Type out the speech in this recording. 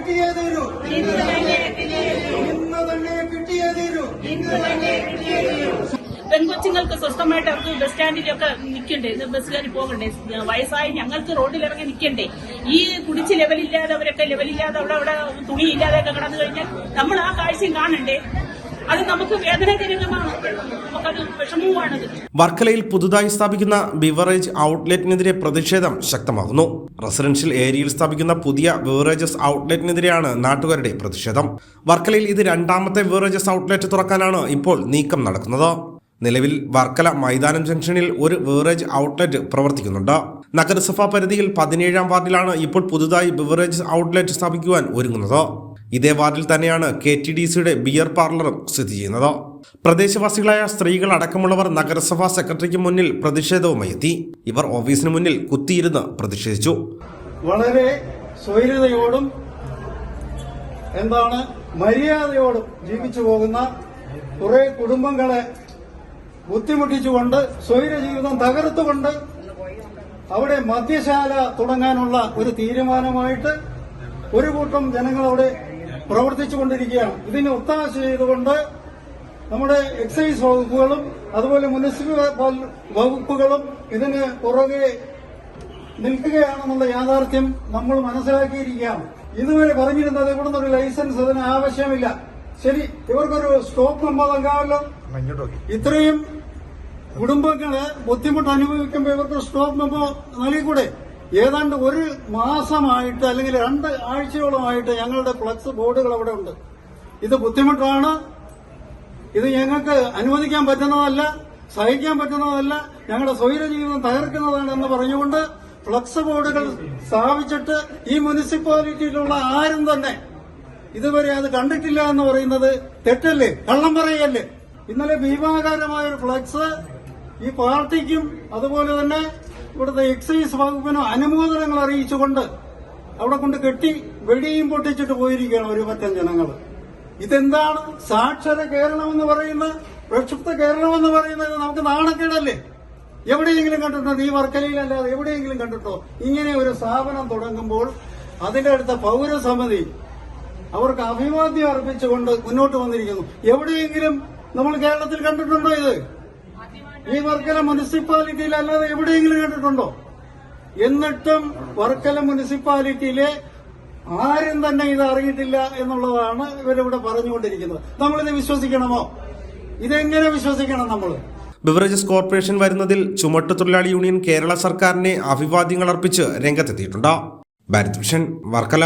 കിട്ടിയേ തീരൂ ഇന്ന് തന്നെ കിട്ടിയേ തീരൂ പെൺകൊച്ചുങ്ങൾക്ക് സ്വസ്ഥമായിട്ട് അവർക്ക് ബസ് സ്റ്റാൻഡിലൊക്കെ നിൽക്കണ്ടേ? ഇത് ബസ് കയറി പോകണ്ടേ? വയസ്സായി ഞങ്ങൾക്ക് റോഡിലിറങ്ങി നിൽക്കണ്ടേ? ഈ കുടിച്ച് ലെവലില്ലാതെ അവരൊക്കെ ലെവലില്ലാതെ അവിടെ അവിടെ തുണിയില്ലാതെയൊക്കെ കടന്നു കഴിഞ്ഞാൽ നമ്മൾ ആ കാഴ്ചയും കാണണ്ടേ? നമുക്ക് വർക്കലയിൽ പുതുതായി സ്ഥാപിക്കുന്ന ബിവറേജ് ഔട്ട്ലെറ്റിനെതിരെ പ്രതിഷേധം ശക്തമാകുന്നു. റെസിഡൻഷ്യൽ ഏരിയയിൽ സ്ഥാപിക്കുന്ന പുതിയ ബിവറേജസ് ഔട്ട്ലെറ്റിനെതിരെയാണ് നാട്ടുകാരുടെ പ്രതിഷേധം. വർക്കലയിൽ ഇത് രണ്ടാമത്തെ ബിവറേജസ് ഔട്ട്ലെറ്റ് തുറക്കാനാണ് ഇപ്പോൾ നീക്കം നടക്കുന്നത്. നിലവിൽ വർക്കല മൈതാനം ജംഗ്ഷനിൽ ഒരു ബിവറേജ് ഔട്ട്ലെറ്റ് പ്രവർത്തിക്കുന്നുണ്ട്. നഗരസഭാ പരിധിയിൽ പതിനേഴാം വാർഡിലാണ് ഇപ്പോൾ പുതുതായി ബിവറേജ് ഔട്ട്ലെറ്റ് സ്ഥാപിക്കുവാൻ ഒരുങ്ങുന്നത്. ഇതേ വാർഡിൽ തന്നെയാണ് കെ ടി ഡി സിയുടെ ബിയർ പാർലറും സ്ഥിതി ചെയ്യുന്നത്. പ്രദേശവാസികളായ സ്ത്രീകൾ അടക്കമുള്ളവർ നഗരസഭാ സെക്രട്ടറിക്ക് മുന്നിൽ പ്രതിഷേധവുമായി എത്തി. ഇവർ ഓഫീസിന് മുന്നിൽ കുത്തിയിരുന്ന് പ്രതിഷേധിച്ചു. വളരെ സ്വൈര്യതയോടും എന്താണ് മര്യാദയോടും ജീവിച്ചു പോകുന്ന കുറെ കുടുംബങ്ങളെ ബുദ്ധിമുട്ടിച്ചുകൊണ്ട് സ്വൈര ജീവിതം തകർത്തുകൊണ്ട് അവിടെ മദ്യശാല തുടങ്ങാനുള്ള ഒരു തീരുമാനമായിട്ട് ഒരു കൂട്ടം ജനങ്ങൾ അവിടെ പ്രവർത്തിച്ചുകൊണ്ടിരിക്കുകയാണ്. ഇതിന് ഒത്താശ ചെയ്തുകൊണ്ട് നമ്മുടെ എക്സൈസ് വകുപ്പുകളും അതുപോലെ മുനിസിപ്പൽ വകുപ്പുകളും ഇതിന് പുറകെ നിൽക്കുകയാണെന്നുള്ള യാഥാർത്ഥ്യം നമ്മൾ മനസ്സിലാക്കിയിരിക്കുകയാണ്. ഇതുവരെ പറഞ്ഞിരുന്നത് ഇവിടുന്ന് ഒരു ലൈസൻസ് അതിന് ആവശ്യമില്ല. ശരി ഇവർക്കൊരു സ്റ്റോപ്പ് നമ്പർ നൽകാമല്ലോ ഇത്രയും കുടുംബങ്ങൾ ബുദ്ധിമുട്ട് അനുഭവിക്കുമ്പോൾ ഇവർക്ക് സ്റ്റോപ്പ് നമ്പർ നൽകിക്കൂടെ? ഏതാണ്ട് ഒരു മാസമായിട്ട് അല്ലെങ്കിൽ രണ്ട് ആഴ്ചയോളമായിട്ട് ഞങ്ങളുടെ ഫ്ലക്സ് ബോർഡുകൾ അവിടെ ഉണ്ട്. ഇത് ബുദ്ധിമുട്ടാണ്. ഇത് ഞങ്ങൾക്ക് അനുവദിക്കാൻ പറ്റുന്നതല്ല സഹിക്കാൻ പറ്റുന്നതല്ല ഞങ്ങളുടെ സ്വൈര ജീവിതം തകർക്കുന്നതാണ് എന്ന് പറഞ്ഞുകൊണ്ട് ഫ്ലക്സ് ബോർഡുകൾ സ്ഥാപിച്ചിട്ട് ഈ മുനിസിപ്പാലിറ്റിയിലുള്ള ആരും തന്നെ ഇതുവരെ അത് കണ്ടിട്ടില്ല എന്ന് പറയുന്നത് തെറ്റല്ലേ? കള്ളം പറയല്ലേ? ഇന്നലെ ഭീമാകാരമായ ഒരു ഫ്ലക്സ് ഈ പാർട്ടിക്കും അതുപോലെ തന്നെ ഇവിടുത്തെ എക്സൈസ് വകുപ്പിനോ അനുമോദനങ്ങൾ അറിയിച്ചുകൊണ്ട് അവിടെ കൊണ്ട് കെട്ടി വെടിയും പൊട്ടിച്ചിട്ട് പോയിരിക്കുകയാണ് ഒരു പറ്റം ജനങ്ങൾ ഇതെന്താണ്? സാക്ഷര കേരളമെന്ന് പറയുന്നത് പ്രക്ഷുബ്ധ കേരളം എന്ന് പറയുന്നത് നമുക്ക് നാണക്കേടല്ലേ? എവിടെയെങ്കിലും കണ്ടിട്ടുണ്ടോ? ഈ വർക്കലയിലല്ലാതെ എവിടെയെങ്കിലും കണ്ടിട്ടോ ഇങ്ങനെ ഒരു സ്ഥാപനം തുടങ്ങുമ്പോൾ അതിന്റെ അടുത്ത പൗരസമിതി അവർക്ക് അഭിവാദ്യം അർപ്പിച്ചുകൊണ്ട് മുന്നോട്ട് വന്നിരിക്കുന്നു. എവിടെയെങ്കിലും നമ്മൾ കേരളത്തിൽ കണ്ടിട്ടുണ്ടോ ഇത്? ഈ വർക്കല മുനിസിപ്പാലിറ്റിയിൽ അല്ലാതെ എവിടെയെങ്കിലും കേട്ടിട്ടുണ്ടോ? എന്നിട്ടും വർക്കല മുനിസിപ്പാലിറ്റിയിലെ ആരും തന്നെ ഇത് അറിയിട്ടില്ല എന്നുള്ളതാണ് ഇവരിവിടെ പറഞ്ഞുകൊണ്ടിരിക്കുന്നത്. നമ്മളിത് വിശ്വസിക്കണമോ? ഇതെങ്ങനെ വിശ്വസിക്കണം നമ്മൾ ബിവറേജസ് കോർപ്പറേഷൻ വരുന്നതിൽ ചുമട്ടുതൊഴിലാളി യൂണിയൻ കേരള സർക്കാരിനെ അഭിവാദ്യങ്ങൾ അർപ്പിച്ച് രംഗത്തെത്തിയിട്ടുണ്ട്. ഭാരത് വിഷൻ വർക്കല.